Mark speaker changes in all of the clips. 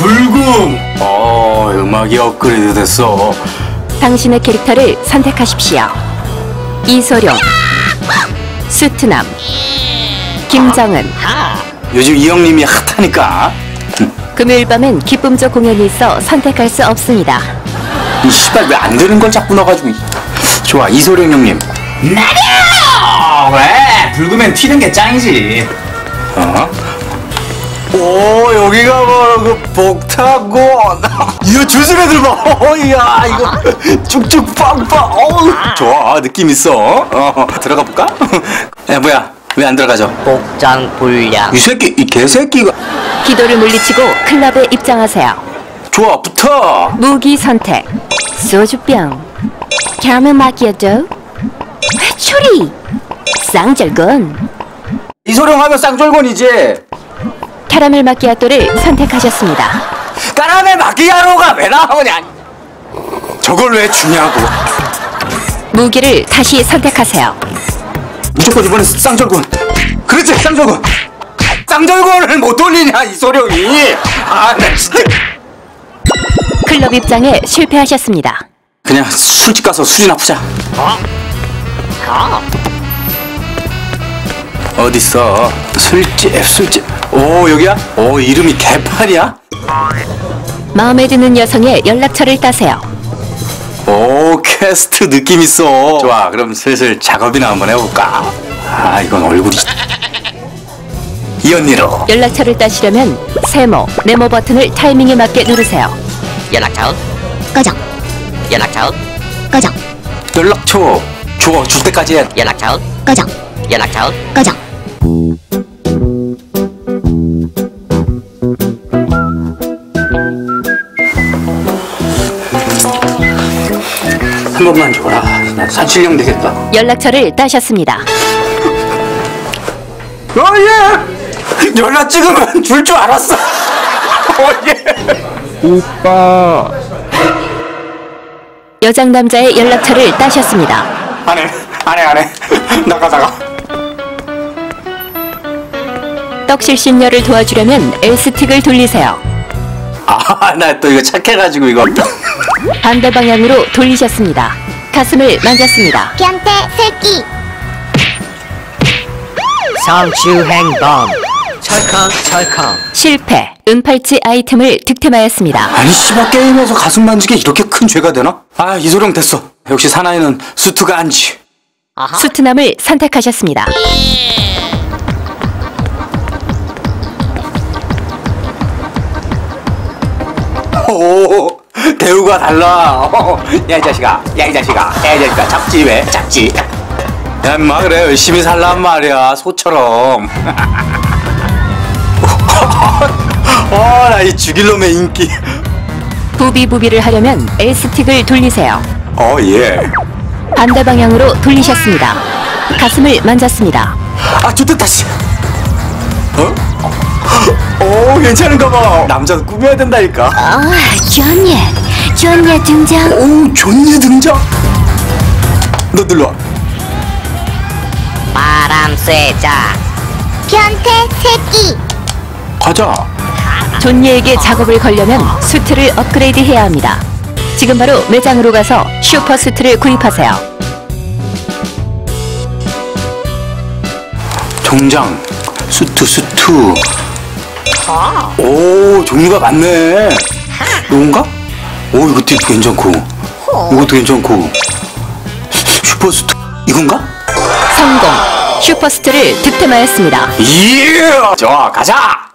Speaker 1: 불금. 어, 음악이 업그레이드 됐어.
Speaker 2: 당신의 캐릭터를 선택하십시오. 이소룡, 수트남, 김정은.
Speaker 1: 요즘 이 형님이 핫하니까.
Speaker 2: 금요일 밤엔 기쁨조 공연이 있어 선택할 수 없습니다.
Speaker 1: 이 씨발 왜 안 되는 걸 자꾸 넣어가지고. 좋아, 이소룡 형님.
Speaker 3: 나려! 왜? 불금엔 튀는 게 짱이지.
Speaker 1: 어? 오, 여기가 바로 그 복타곤. 이거 주술애들 봐. 어, 이야, 이거 쭉쭉 빵빵. 어우, 좋아, 느낌 있어. 어, 들어가 볼까? 야, 뭐야? 왜 안 들어가죠?
Speaker 4: 복장 불량
Speaker 1: 이 새끼, 이 개새끼가.
Speaker 2: 기도를 물리치고 클럽에 입장하세요.
Speaker 1: 좋아, 붙어.
Speaker 2: 무기 선택. 소주병. 캐러멜 마키아토. 회초리. 쌍절곤.
Speaker 1: 이소룡 하면 쌍절곤이지.
Speaker 2: 캐러멜 마키아토를 선택하셨습니다.
Speaker 1: 까라멜 마키아로가 왜 나오냐? 저걸 왜 주냐고.
Speaker 2: 무기를 다시 선택하세요.
Speaker 1: 무조건 이번엔 쌍절곤. 그렇지, 쌍절곤. 쌍절곤을 못 돌리냐, 이소룡이. 아, 나 진짜.
Speaker 2: 클럽 입장에 실패하셨습니다.
Speaker 1: 그냥 술집 가서 술이나 푸자. 어딨어? 술집, 술집. 오, 여기야? 오, 이름이 개판이야?
Speaker 2: 마음에 드는 여성의 연락처를 따세요.
Speaker 1: 오, 퀘스트 느낌 있어. 좋아, 그럼 슬슬 작업이나 한번 해볼까? 아, 이건 얼굴이. 이 언니로.
Speaker 2: 연락처를 따시려면 세모, 네모 버튼을 타이밍에 맞게 누르세요.
Speaker 4: 연락처
Speaker 5: 꺼져
Speaker 4: 연락처
Speaker 5: 꺼져
Speaker 1: 연락처. 줘, 줄 때까지 해.
Speaker 4: 연락처
Speaker 5: 꺼져
Speaker 4: 연락처
Speaker 5: 꺼져
Speaker 1: 한 번만 줘라. 나 산신령 되겠다.
Speaker 2: 연락처를 따셨습니다.
Speaker 1: 어, 예! 연락 찍으면 줄 줄 알았어. 어, 예!
Speaker 6: 오빠
Speaker 2: 여장 남자의 연락처를 따셨습니다.
Speaker 1: 안 해, 안 해, 안 해. 나가, 나가.
Speaker 2: 떡실 신녀를 도와주려면 L스틱을 돌리세요.
Speaker 1: 아, 나 또 이거 착해가지고 이거.
Speaker 2: 반대 방향으로 돌리셨습니다. 가슴을 만졌습니다.
Speaker 5: 변태 새끼
Speaker 4: 성추행범 철컹 철컹
Speaker 2: 실패. 은팔찌 아이템을 득템하였습니다.
Speaker 1: 아니, 씨발, 게임에서 가슴 만지게 이렇게 큰 죄가 되나? 아, 이소룡 됐어. 역시 사나이는 수트가 안지.
Speaker 2: 수트남을 선택하셨습니다.
Speaker 1: 오, 대우가 달라. 어, 야, 이 자식아. 야, 이 자식아. 야, 이 자식아. 잡지, 왜? 잡지. 야, 인마, 그래. 열심히 살란 말이야. 소처럼. 어, 나이 죽일 놈의 인기.
Speaker 2: 부비부비를 하려면 L스틱을 돌리세요.
Speaker 1: 어, 예.
Speaker 2: 반대 방향으로 돌리셨습니다. 가슴을 만졌습니다.
Speaker 1: 아, 좋다, 씨. 어? 오, 괜찮은가 봐. 남자도 꾸며야 된다니까.
Speaker 5: 아 존예 존예 등장
Speaker 1: 오, 존예 등장. 너 들러와.
Speaker 4: 바람 쐬자
Speaker 5: 변태 새끼
Speaker 1: 가자.
Speaker 2: 존예에게 작업을 걸려면 수트를 업그레이드 해야 합니다. 지금 바로 매장으로 가서 슈퍼 수트를 구입하세요.
Speaker 1: 정장, 수트, 수트. 오, 종류가 많네. 이건가? 오, 이것도 괜찮고. 이것도 괜찮고. 슈퍼 수트. 이건가?
Speaker 2: 성공! 슈퍼 수트를 득템하였습니다.
Speaker 1: 예! 좋아, 가자!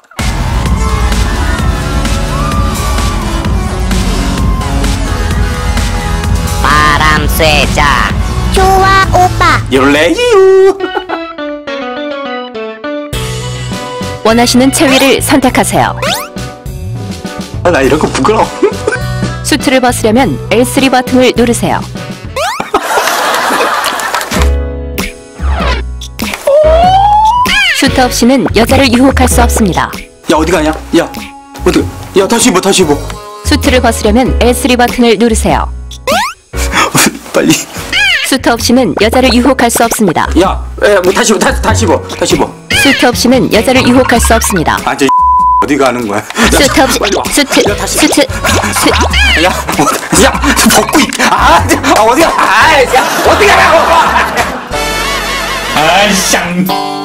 Speaker 4: 바람 쐬자
Speaker 5: 좋아 오빠
Speaker 1: 요레유!
Speaker 2: 원하시는 체위를 선택하세요.
Speaker 1: 아, 나 이런 거 부끄러워.
Speaker 2: 수트를 벗으려면 L3 버튼을 누르세요. 수트 없이는 여자를 유혹할 수 없습니다.
Speaker 1: 야, 어디 가냐? 야, 어디, 야, 다시 입어, 다시 입어.
Speaker 2: 수트를 벗으려면 L3 버튼을 누르세요.
Speaker 1: 빨리.
Speaker 2: 수터 없이는 여자를 유혹할 수 없습니다.
Speaker 1: 야, 에, 뭐 다시 다, 다시 뭐 다시 뭐.
Speaker 2: 수트 없이는 여자를 유혹할 수 없습니다.
Speaker 1: 아, 저 어디 가는 거야?
Speaker 2: 수트 없이 수트 수트 수
Speaker 1: 야, 뭐, 야, 벗고 있. 아, 아, 어디야? 아, 어떻게 하라고?
Speaker 3: 아, 쌍.